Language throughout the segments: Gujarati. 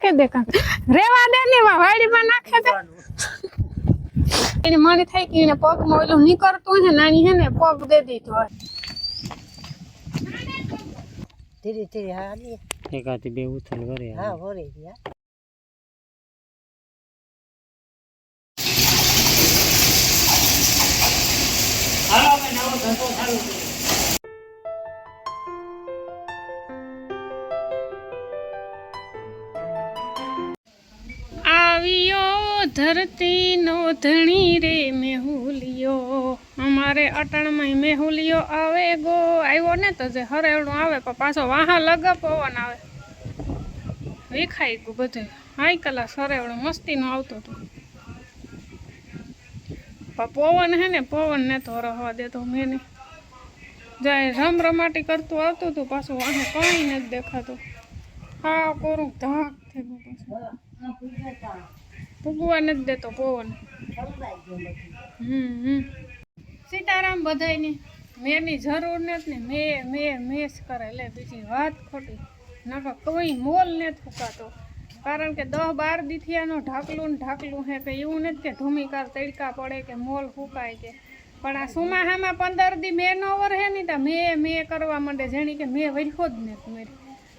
નાખે દે કાંક. રેવા દે ને વા વાડીમાં નાખે દે. એને મને થાય કે એને પગમાં ઓલું નીકળતું છે નાની હે ને પગ દે દીધો હોય. ધીરે ધીરે હાલી એકાથી બે ઉથલ કરે હા ભરે ગયા આવ્યો ધરતી નો ધણી રે મેહુલિયો. અમારે અટણમાં મેહુલિયો આવે ગો. આવ્યો ને તો જે હરેવડું આવે, પણ પાછો વાહા લગા પવન આવે. વિખાઈ ગયું બધું. હાઈ કલાસ હરેવડું મસ્તીનું આવતું હતું પણ પવન હે ને, પવન ને તો રહવા દેતો મેં નહીં જાય રમ રમાટી કરતું આવતું હતું પાછું વાહે કંઈ નથી દેખાતું. હા, કોરું ધાક થઈ ગયું પાછું. ભૂગવા નથી દેતો પવન. હમ સીતારામ બધાયની મેની જરૂર નથી ને મેં મેં મેં કરે. લે, બીજી વાત ખોટી. નકર કોઈ મોલ નથી ફૂકાતો. કારણ કે દહ બાર દીથિયાનો ઢાકલું ને ઢાકલું હે કે એવું નથી કે ધૂમિકાર તડકા પડે કે મોલ ફૂકાય કે. પણ આ સુમાહામાં પંદર દી મેં નો વર હે નહીં તો મેં મેં કરવા માંડે. જેણી કે મેં વર્ખો જ નથી મેં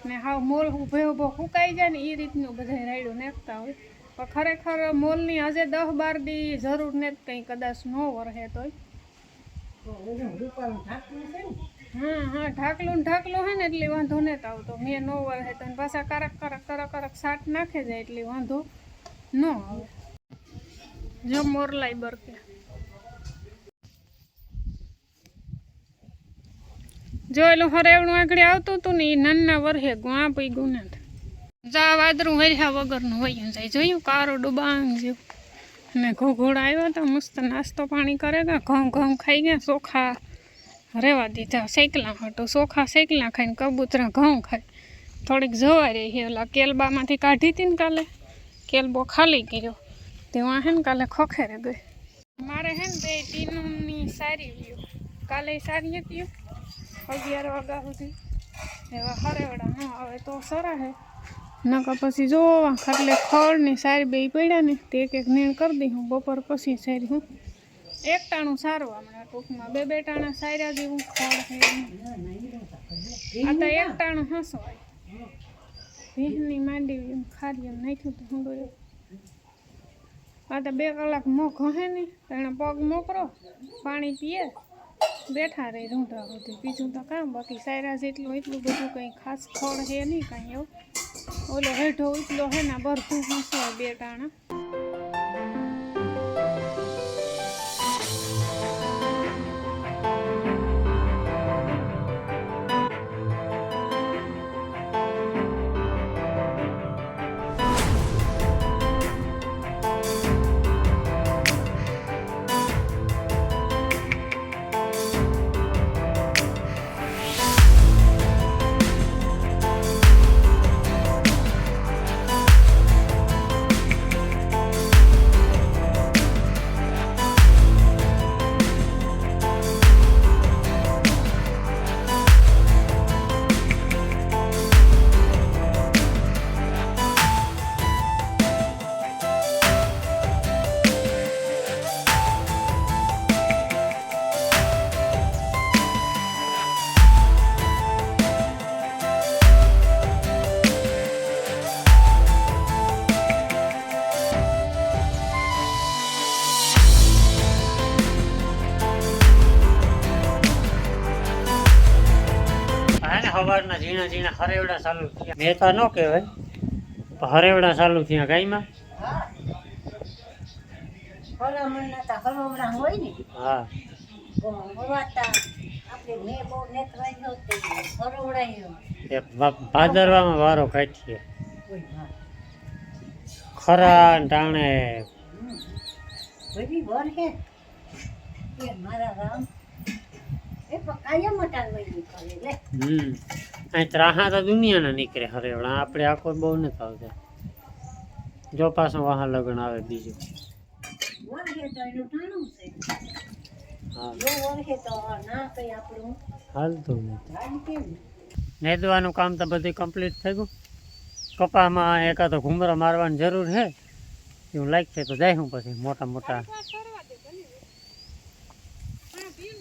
ને હાવ મોલ ઊભે ઊભો સુકાઈ જાય ને એ રીતનું બધા રાયડું નાખતા હોય. પણ ખરેખર મોલની હજે દસ બાર દી જરૂર ને કંઈ કદાચ ન વરહે તોય. હા હા ઢાકલું ને ઢાકલું હે ને એટલે વાંધો નથી આવતો. મેં ન વરહે તો પાછા કરક કરક કરક કરક સાટ નાખે જાય એટલે વાંધો ન આવે. જો મોરલાઈ બરકે. જો એલું હરેવણું આગળ આવતું હતું ને એ નાના વરહે ગુઆ પી ગયું ને જા વાદરું હર્યા વગરનું વયું જાય. જોયું કારો ડુબાંગ જેવું. અને ઘોઘોડા આવ્યા હતા મસ્ત નાસ્તો પાણી કરે ગયા ઘઉં ઘઉં ખાઈ ગયા ચોખા રેવા દીધા. શેકલા હતું ચોખા શેકલા ખાઈને કબૂતરા ઘઉં ખાય. થોડીક જવા રહી ઓલા કેલબામાંથી કાઢી હતી ને કાલે. કેલબો ખાલી કર્યો. તેમાં હે ને કાલે ખોખેરે ગઈ. મારે હે ને બે ટીનુની સારી વ્યૂ. કાલે સારી હતી અગિયાર વાગ્યા સુધી. એવા હરેવડા ન આવે તો સરા હે. નકર પછી જોવા ખાટલે ખડની સારી બે પડ્યા ને તે એક એક નીણ કરી દઈ હું બપોર પછી સારી હું. એક ટાણું સારું હમણાં ટૂંકમાં. બે બે ટાણા સાર્યા જેવું ખડ છે આ તો એક ટાણું હસવાય. ભીહની માંડી એમ ખારી એમ નાખ્યું તો હું આ તો બે કલાક મોઘો હે ને તો એને પગ મોકરો પાણી પીએ. બેઠા રહી રૂંઢા સુધી બીજું તો કામ, બાકી સાયરા જેટલું એટલું બધું કંઈ ખાસ ફળ છે નહીં કાંઈ એવું. ઓલો હેઠો એટલો હે ને બરફું હસવાય બે ટાણા. ઝીણા ઝીણા હરેવડા ચાલુ થયા. મેં તો ન કહેવાય હરેવડા ચાલુ થયા ગાયમાં. હા. ભાદરવામાં વારો કાઢીએ. ખરા ટાણે. મારા રામ. એ કાયમ લે. હમ. અહીં ત્રાહા તો દુનિયાના નીકળે હરેવડા આપણે આ કોઈ બહુ નથી આવતા. જો પાછું વાહ લગ્ન આવે બીજું. તો તો હાલતું નથી. નેદવાનું કામ તો બધું કમ્પ્લીટ થઈ ગયું. કપામાં એકાદો ઘૂમરો મારવાની જરૂર છે. એવું લાગશે તો જાય હું પછી. મોટા મોટા.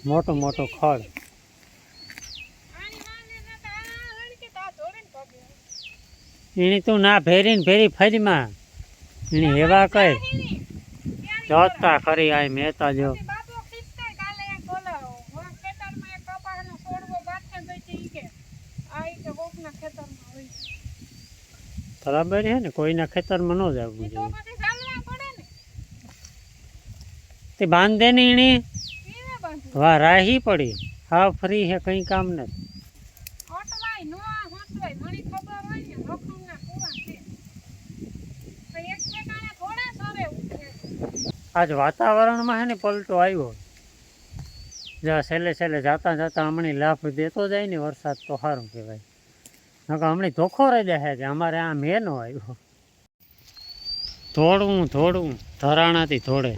મોટું મોટું ખડ. એની તું ના ભેરીને ફેરી ફરીમાં એની હેવા કઈ. જોતા ખરી આ મહેતા જો. બરાબર છે ને કોઈના ખેતરમાં ન જવું જોઈએ. તે બાંધે ને એણી? વાહ રાહી પડી. હા ફ્રી હે કંઈ કામ નથી. આજ વાતાવરણમાં હે ને પલટો આવ્યો. જ્યાં છેલ્લે છેલ્લે જાતા જાતા હમણાં લાભ દેતો જાય ને વરસાદ તો સારું કહેવાય. નકર હમણાં ધોખો રહી જાય કે અમારે આ મેનો આવ્યો. ધોળવું ધોળવું, ધરાણાથી ધોળે.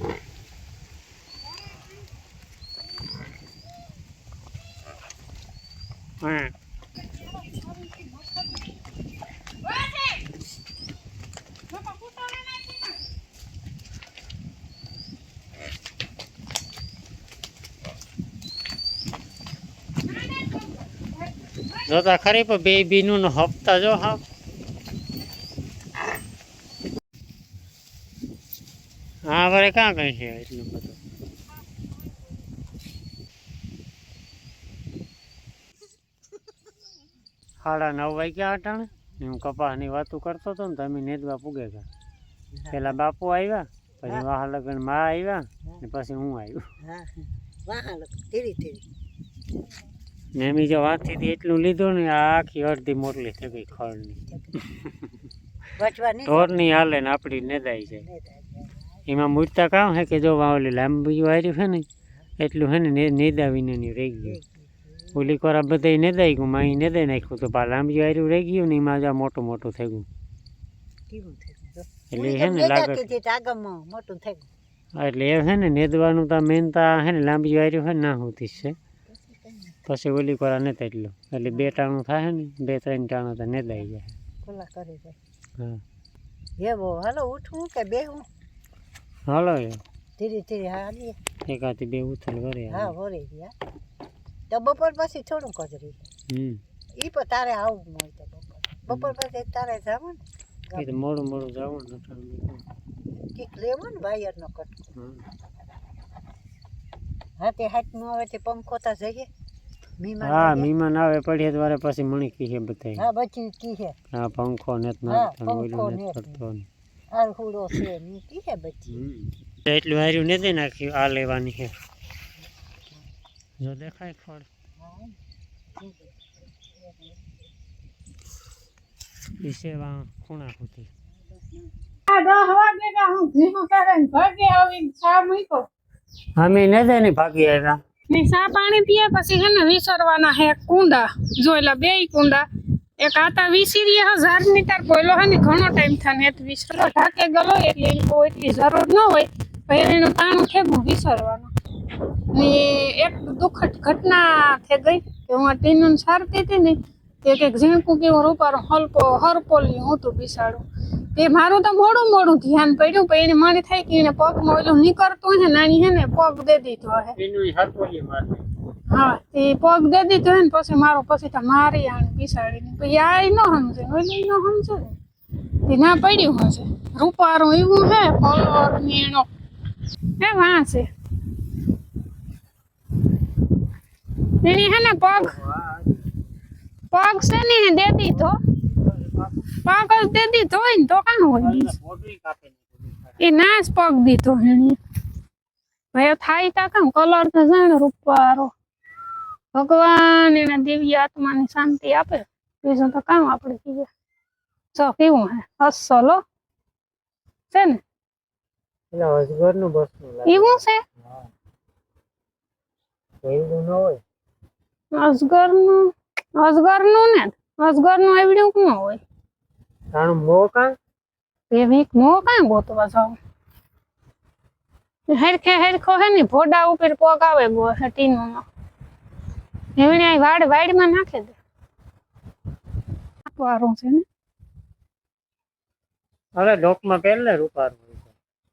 હા જોતા ખરી, પણ બે બીનું હપ્તા જો હા. હા વરે ક્યાં કઈ છે એટલું બધું? સાડા નવ વાગ્યા અટાણે. હું કપાસની વાતો કરતો હતો ને તમે નેદવા પૂગે ગયા. પેલા બાપુ આવ્યા, પછી વાહ લગ્નમાં આવ્યા, ને પછી હું આવ્યો. વાહ લગ્ન ધીરે ધીરે. ને એમ જો વાતથી એટલું લીધું ને આખી અડધી મોટલી થઈ ગઈ ખળની. ઢોરની હાલે ને આપણી નેદાઈ જાય. એમાં મૂર્તા કામ હે કે જો ઓલી લાંબી વાર્યું છે ને એટલું હે ને નેદાવીને રહી ગયું. ઓલી કોરા બધા નેદાઈ ગયું માં નેદાઈ નાખ્યું તો પા લાંબી વાર્યું રહી ગયું ને એમાં જા મોટું મોટું થઈ ગયું. એટલે હે ને લાગે મોટું થઈ ગયું. એટલે એ હે ને નેદવાનું તો મેન તો હે ને લાંબી વાર્યું હે ને ના હોતી છે. પછી ઓલી કોરા નેતા એટલું. એટલે બે ટાણું થાય ને બે ત્રણ ટાણું તો નેદાઈ જાય. ખુલ્લા કરી જાય હા. એવો હાલો ઉઠવું કે બેહવું હાલો એ. ધીરે ધીરે હાલીએ. એકાથી બે ઉથલ કરે હા વળી ગયા. તો બપોર પછી થોડું કજરી હમ. ઈ પણ તારે આવું હોય તો બપોર. બપોર પછી તારે જવું એ તો મોડું મોડું જવું ને ને કીક લેવો ને વાયરનો કટકો. હા તે હાથમાં આવે તે પંખો તા જઈએ. હા મીમાન આવે પડીએ દ્વારે પછી મણી કીએ બધા હા બચી કી હે હા પંખો ને હા, નાખતો ઓલું ને ને કરતો આ હુડો છે ની કી બચી. એટલું હાર્યું નથી નાખ્યું આ લેવાની છે. જો દેખાય ફળ ઈ ખૂણા સુધી. અમે ને દે ને ભાગી આવ્યા. ને સા પાણી પીએ પછી હે ને વિસરવાના હે કુંડા, જો એલા બે કુંડા. એક આતા વિસરીએ હજાર મીટર પોલો હે ને ઘણો ટાઈમ થાય ને તો વિસરવા ઢાકે ગયો એટલે એ કોઈ એટલી જરૂર ન હોય પછી એનું તાણું ખેગું વિસરવાનું. ને એક દુઃખદ ઘટના થઈ ગઈ કે હું ટીનું સારતી હતી ને તે એક ઝીણકું કેવું રૂપારો હલકો હરપોલી હતું બિસાડું. તે મારું તો મોડું મોડું ધ્યાન પડ્યું પણ એને મને થાય કે એને પગમાં ઓલું નીકળતું છે નાની હે ને પગ દે દીધો હે. હા તે પગ દે દીધો હે ને પછી મારો પછી તો મારી આને બિસાડીને પછી આ ન સમજે ઓલી ન સમજે. તે ના પડ્યું હશે. રૂપારું એવું હે કલર મીણો હે વાં છે. એની હે ને પગ. પગ છે ને દે દીધો પગ જ દે દીધો હોય ને તો કાં હોય? એ ના નાશ પગ દીધો એની. ભાઈ થાય તા કામ કલર તો જાણે રૂપારો ભગવાન એના દિવ્ય આત્માની શાંતિ આપે. બીજું તો કામ આપણે કીએ? ચો કેવું હે? અસલો છે ને? એવું છે? એવું ન અજગરનું અજગરનું ને અજગરનું એવડું ન હોય. તારું મો કાં? એ વીક મો કાં ગોતવા જાવ હેરખે હેરખો હે ને ભોડા ઉપર પોગ આવે ગો હટીનો ટીનું એવડે આ વાડ વાડમાં નાખે દે. વારું છે ને? હવે ડોકમાં પહેલે રૂપારું.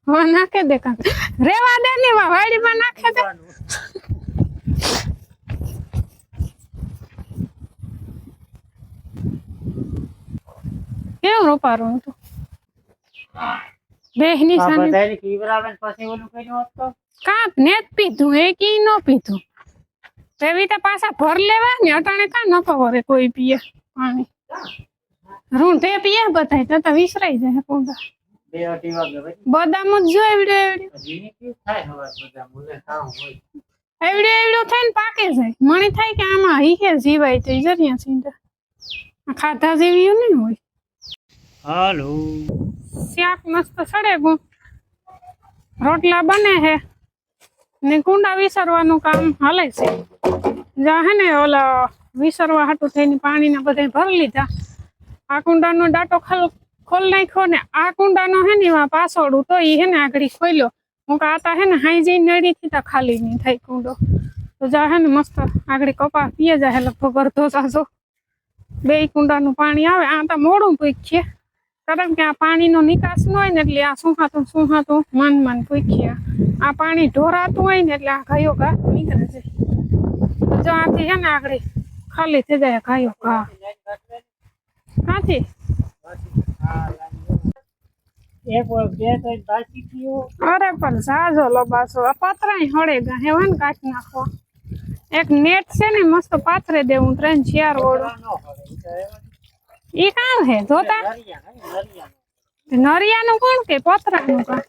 હવે નાખે દે કાંક રેવા દે ને વા વાડીમાં નાખે દે. કેવું રોપારું હતું? બેહની સામે બધાયને પીવરાવે ને પછી ઓલું કર્યું હોત તો? કાંક ને જ પીધું એ કી નો પીધું? તેવી પાછા ભર લેવા ને અટાણે કા ન ખબર કોઈ પીએ પાણી. રૂંઢે પીએ બધાય તો તો વિસરાઈ જાય કોંડા બે અઢી વાગે બદામ જ જો એવડે એવડે. હજી થાય હવાર બધા કામ હોય. થઈને પાકે જાય. મને થાય કે આમાં હીહે જીવાય તો જરિયા સીધા. ખાધા જેવી નહીં હોય. હાલો. શાક મસ્ત સડે રોટલા બને છે ને કુંડા વિસરવાનું કામ હાલે છે. જા હે ને ઓલા વિસરવા હાટું થઈને પાણીના બધા ભરી લીધા. આ કુંડાનો ડાટો ખોલ ખોલ નાખ્યો ને આ કુંડાનો હે ને એમાં પાછોડું તો ઈ હે ને આગળ ખોલ્યો. હું કાતા હે ને હાઈ જઈ નડી થી તો ખાલી નહીં થાય કુંડો. તો જા હે ને મસ્ત આગળ કપા પીએ જાય લગભગ અડધો સાસો. બે કુંડાનું પાણી આવે. આ તો મોડું પૂછીએ. કારણ કે આ પાણીનો નિકાસ ન હોય ને એટલે આ સુહાતું સુહાતું મન મન પૂછ્યા. આ પાણી ઢોરાતું હોય ને એટલે આ ગાયો ઘા નીકળે છે. જો આથી છે ને આગળ ખાલી થઈ જાય ગાયો ઘા હાથી? ગયો અરે પણ સાજો લબાસો આ પાતરાય હળે ગા. હેવા ને કાઢી નાખો. એક નેટ છે ને મસ્ત પાથરે દેવું ત્રણ ચાર ઓળો. ઈ કામ હે જોતા નરિયા નું કોણ કે? પતરાનું કા?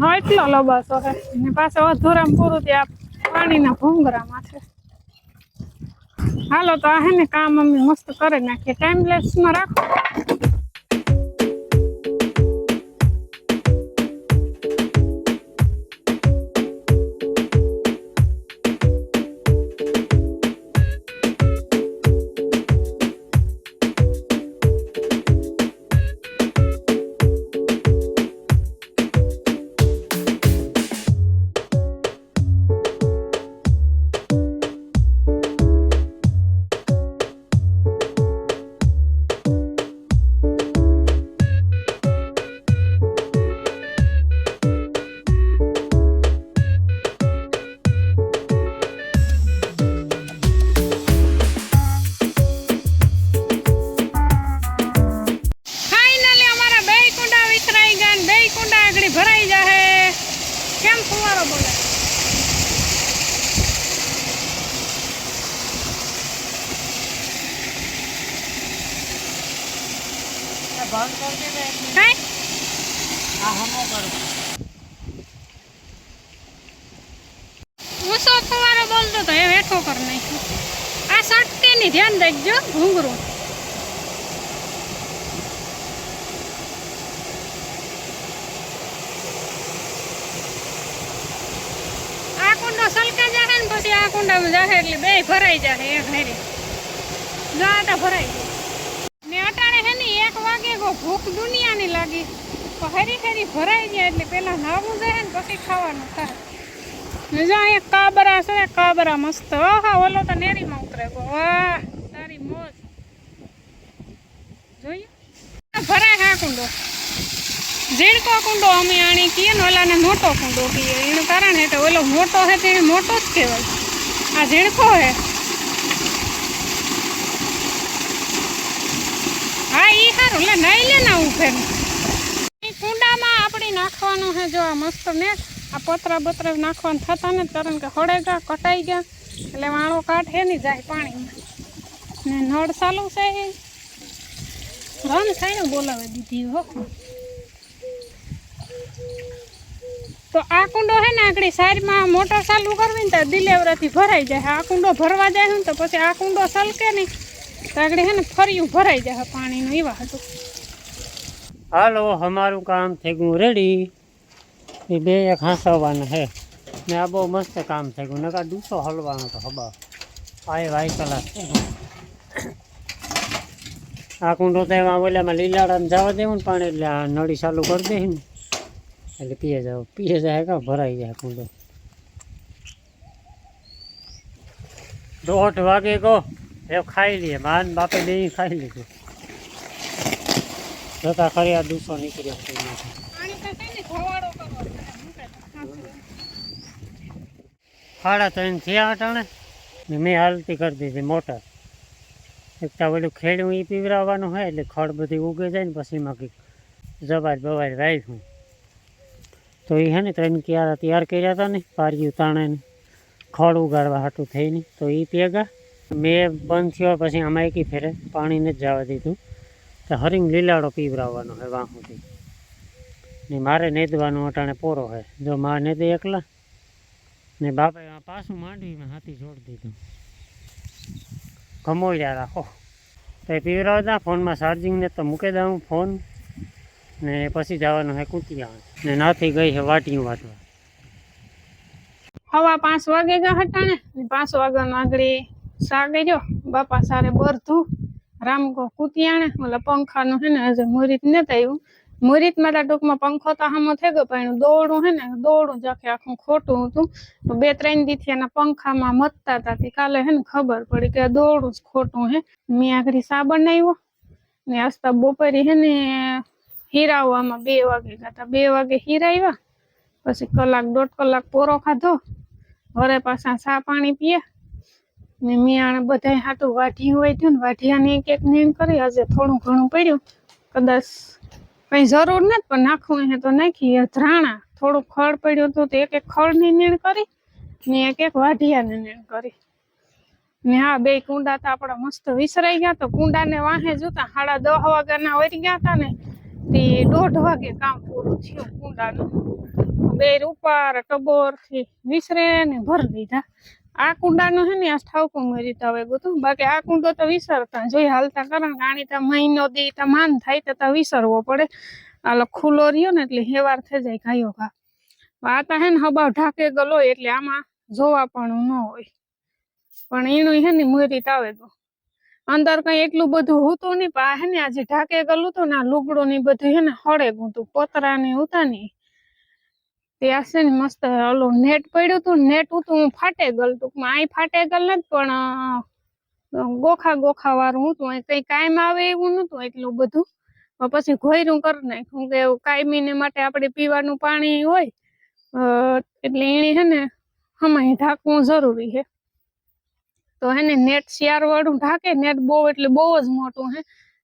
હા, એટલો લબાસો હે. ને પાછો અધૂરામ પૂરું ત્યાં પાણીના ભૂંગરામાં છે. હાલો, તો આ હે ને કામ અમે મસ્ત કરી નાખીએ. ટાઈમ ટાઈમલેસમાં રાખો. આ કુંડામાં જાહે એટલે બે ભરાઈ જાહે, એક હેરી ગાટા ભરાઈ જાય ને અટાણે હે ને એક વાગે ગો ભૂખ દુનિયાની લાગી. તો હરી હરી ભરાઈ જાય એટલે પેલા નાવું જાય ને પછી ખાવાનું થાય. જો અહીંયા કાબરા છે કાબરા મસ્ત. હા ઓલો તો નેરીમાં ઉતરે ગો. વાહ, તારી મોજ. જોઈએ. ભરાય હા કુંડો. ઝીણકો કુંડો અમે આણી કહીએ ને ઓલાને મોટો કુંડો કહીએ એનું કારણ કે ઓલો મોટો છે એ મોટો જ કહેવાય. આ ઝીણખો હે. હા, ઈ સારું લે, નાઈ લે ના ઉભે કુંડામાં આપણે નાખવાનું છે જો આ મસ્ત ને આ પતરા બતરા નાખવાનું થતા ને કારણ કે હળે ગયા કટાઈ ગયા. એટલે વાળો કાઢે નહીં જાય પાણીમાં. ને નળ ચાલુ છે. રન થઈને બોલાવી દીધી હો. તો આ કુંડો હે ને આગળ સાઈડમાં મોટર ચાલુ કરવી ને તો દિલેવરાથી ભરાઈ જાય. આ કુંડો ભરવા જાય ને તો પછી આ કુંડો સલકે નહીં. તો આગળ હે ને ફર્યું, ભરાઈ જાય પાણીનું એવા હતું. હાલો, અમારું કામ થઈ ગયું રેડી એ બે એક હાંસવવાના હે. ને આ બહુ મસ્ત કામ થઈ ગયું. નકા ડૂસો હલવાનો તો હબા આ એ વાઈ કલાક આ કુંડો તો એમાં ઓલામાં લીલાડામાં જવા દેવું ને પાણી, એટલે આ નળી ચાલુ કરી દે ને. એટલે પીએ જાવ પીએ જાય કા ભરાઈ જાય કુંડો. દોઢ વાગે કહો એ ખાઈ લઈએ માન બાપે બે ખાઈ લીધું. જતા ખરી આ દૂસો નીકળ્યો તો ત્રણ થયા અટાણે ને મેં હાલતી કરી દીધી મોટર. એક તો પેલું ખેડું એ પીવરાવવાનું હોય એટલે ખડ બધી ઉગે જાય ને પછી એમાં કંઈક જવાજ બવાજ રાખ્યું તો એ હે ને ત્રણ ક્યારા તૈયાર કર્યા હતા ને પારી ઉતાણે ને ખડ ઉગાડવા હાટું થઈને, તો એ પેગા મેં બંધ થયો, પછી આમાં એકી ફેરે પાણીને જ જવા દીધું. તો હરિંગ લીલાડો પીવરાવવાનો હોય વાંહુથી ને મારે નેદવાનું અટાણે પોરો હોય જો મારે નેદે એકલા, ને બાપાએ આ પાછું માંડવીમાં હાથી જોડી દીધું. કમોડ્યા રાખો. તો એ પીવરાવતા, ફોનમાં ચાર્જિંગ ને તો મૂકી દઉં, ફોન, ને પછી જવાનું હે કુટિયા ને નાથી ગઈ છે વાટિયું વાટવા. હવા પાંચ વાગે ગયા ને પાંચ વાગ્યાનો આગળ સાગે ગયો બાપા સારે બરધું રામકો કૂતિયાણે, ઓલા પંખાનું હે ને, હજુ મુરીત ન થયું. મુરીતમાં તો ટૂંકમાં પંખો તો હામો થઈ ગયો, પણ દોડું હે ને દોડું જ આખે ખોટું હતું. બે ત્રણ દીથી એના પંખામાં મતતા હતા, તે કાલે હે ને ખબર પડી કે દોડું જ ખોટું હે. મેં આગળ સાબણ આવ્યો ને આસ્તા બપોરે હે ને હીરાવવામાં બે વાગે ગયા બે વાગે હીરાવ્યા પછી કલાક દોઢ કલાક પોરો ખાધો. ઘરે પાછા સા પાણી પીએ. ને મિયાણે બધાય હાટું વાઢી હોય થયું ને વાઢિયાને એક એક નીણ કરી. આજે થોડું ઘણું પડ્યું. કદાચ કઈ જરૂર નથી, પણ નાખવું એ તો નાખી ધ્રાણા થોડું ખડ પડ્યું હતું તો એક એક ખડની નીણ કરી ને એક એક વાઢિયાની નીણ કરી. ને હા બે કુંડા તો આપણા મસ્ત વિસરાઈ ગયા તો કુંડાને વાહે જોતા સાડા દસ વાગ્યાના વરી ગયા હતા ને તે દોઢ વાગે કામ પૂરું થયું કુંડાનું. બે ઉપર ટબોરથી વિસરે ને ભરી દીધા. આ કુંડાનું હે ને, આ ઠાવકું મરી હવે ગોતું બાકી આ કુંડો તો વિસરતા જોઈ હાલતા કારણ કે આણી તો મહિનો દી તો માન થાય તો ત્યાં વિસરવો પડે. આલો ખુલ્લો રહ્યો ને એટલે હેવાર થઈ જાય ગાયો ઘા. આ તો હે ને હબાવ ઢાકે ગલો એટલે આમાં જોવા પણ ન હોય. પણ એનું હે ને મરી તાવે ગયું અંદર કઈ એટલું બધું હતું નહીં, પણ હે ને આજે ઢાકે ગયેલું હતું ને લુગડું ને બધું હે ને, હળે ગુતું, પતરા ને હતા ને. તે છે ને મસ્ત ઓલું નેટ પડ્યું હતું નેટ હતું ફાટે ગલ ટૂંકમાં અહીં ફાટે ગયેલ નથી, પણ ગોખા ગોખા વાળું હતું કઈ કાયમ આવે એવું નતું એટલું બધું પછી ઘોયરું કરી નાખ્યું, કે કાયમી ને માટે આપણે પીવાનું પાણી હોય એટલે એને હે ને હમાય ઢાંકવું જરૂરી છે તો હે ને નેટ શિયાર વાળું ઢાંકે નેટ બહુ એટલે બહુ જ મોટું હે.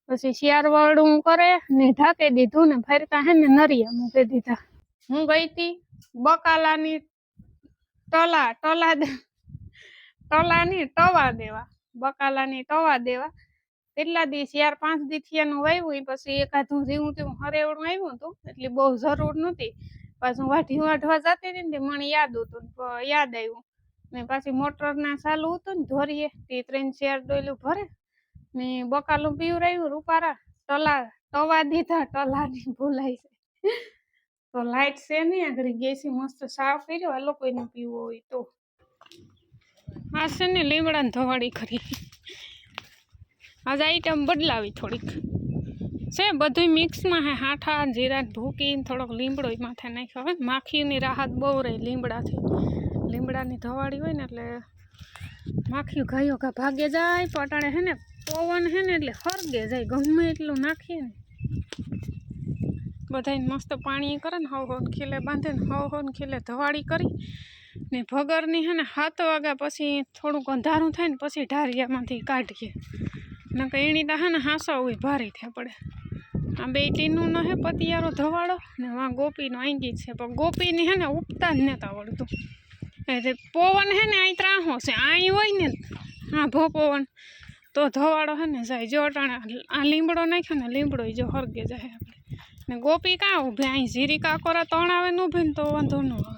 પછી શિયાળવાળું કરે ને ઢાંકી દીધું ને ફરતા હે ને નરિયા મૂકી દીધા. હું ગઈ તી બકાલાની ટલા ટલા ટલાની ટવા દેવા, બકાલાની ટવા દેવા. એટલા દી ચાર પાંચ દી થયાનું વાવ્યું પછી એકાદું જીવું તેવું હરેવડું આવ્યું હતું એટલે બહુ જરૂર નહોતી. પાછું વાઢી વાઢવા જતી હતી ને મને યાદ હતું યાદ આવ્યું. ને પાછી મોટર ના ચાલુ હતું ને ધોરીએ, તે ત્રણ શેર ડોયલું ભરે ને બકાલું પીવરાયું રૂપારા ટલા ટવા દીધા ટલાની ભૂલાઈ છે તો લાઈટ છે નહીં આગળ, ગેસી મસ્ત સાફ કર્યો આ લોકોને પીવો હોય તો. આ છે ને લીમડાને ધવાડી કરી. આજે આઈટમ બદલાવી થોડીક. છે બધું મિક્સમાં હે, હાઠા, જીરા ભૂકીને થોડોક લીમડો માથે નાખ્યો. હવે માખીની રાહત બહુ રહી લીમડાથી. લીમડાની ધવાડી હોય ને એટલે માખીઓ ગાયો ઘા ભાગે જાય, પટાણે હે ને પવન હે ને એટલે હરગે જાય, ગમે એટલું નાખીએ ને. બધાને મસ્ત પાણી કરે ને, હવ હોન ખીલે બાંધે ને, હવ હોન ખીલે ધવાડી કરી ને ભગરની હે ને સાત વાગ્યા પછી થોડુંક અંધારું થાય ને પછી ઢારિયામાંથી કાઢીએ. નકર એણી તો હે ને હાંસા હોય, ભારે થયા પડે. આ બે ટીનું ન હે, પતિયારો ધવાડો ને વાં ગોપીનો આંગી છે, પણ ગોપીની હે ને ઉપતા જ નહોતા આવડતું એટલે પવન હે ને અહીં ત્રાહો છે અહીં હોય ને, હા, ભો પવન. તો ધવાડો હે ને જાય, જો અટાણે આ લીમડો નાખ્યો ને, લીમડો ય જો હરગે જાય આપણે. ને ગોપી કાં ઊભી અહીં જીરી કાકોરા તણ આવે ને ઊભી ને તો વાંધો ન આવે.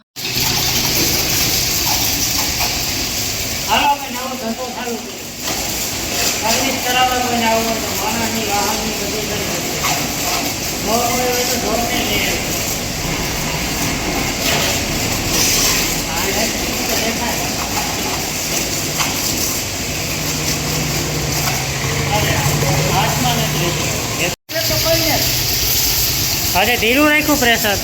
હાલો અમે નવો ધંધો ચાલુ કર્યો સર્વિસ કરાવવા કોઈને આવવું હોય તો માણસની વાહનની બધી કરી શકીએ ઢોર હોય હોય તો ઢોરને લઈ આવે આ electric તો દેખાય અરે, ધીરું રાખ્યું પ્રેશર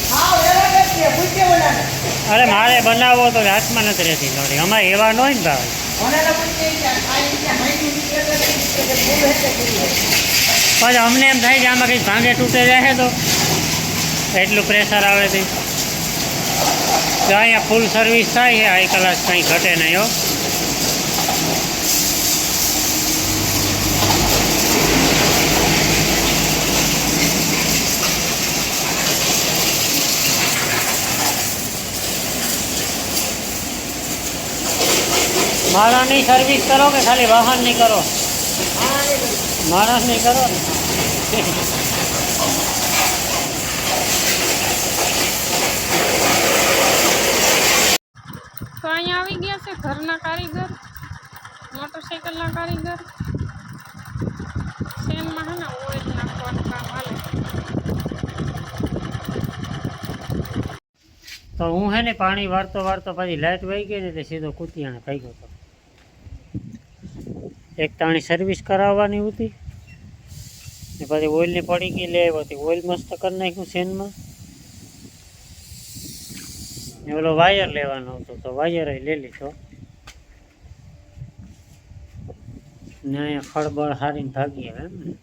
અરે મારે બનાવવો તો હાથમાં નથી રહેતી લોડી અમારે એવા ન હોય ને ભાઈ પછી અમને એમ થાય કે આમાં કંઈક ભાંગે તૂટે જાય તો એટલું પ્રેશર આવે છે. જો અહીંયા ફૂલ સર્વિસ થાય છે. હાઈ ક્લાસ કંઈ ઘટે નહીં, હો. માણસની સર્વિસ કરો કે ખાલી વાહનની કરો? માણસની કરો ને તો અહીંયા આવી ગયા છે, ઘરના કારીગર મોટરસાઇકલના કારીગર. શેનમાં હે ને નાખવાનું કામ હાલે. તો હું હે ને પાણી વારતો વારતો પછી લાઇટ વહી ગઈ ને તે સીધો કૂતિયાણે થઈ ગયો હતો એક તાણી સર્વિસ કરાવવાની હતી. ને પછી ઓઇલની પડી ગઈ, લે આવ્યો ઓઇલ મસ્ત કરી નાખ્યું શેનમાં. ને ઓલો વાયર લેવાનો હતો તો વાયર લઈ લીધો. ને અહીંયા ખળબળ હારીને ભાગી આવે એમ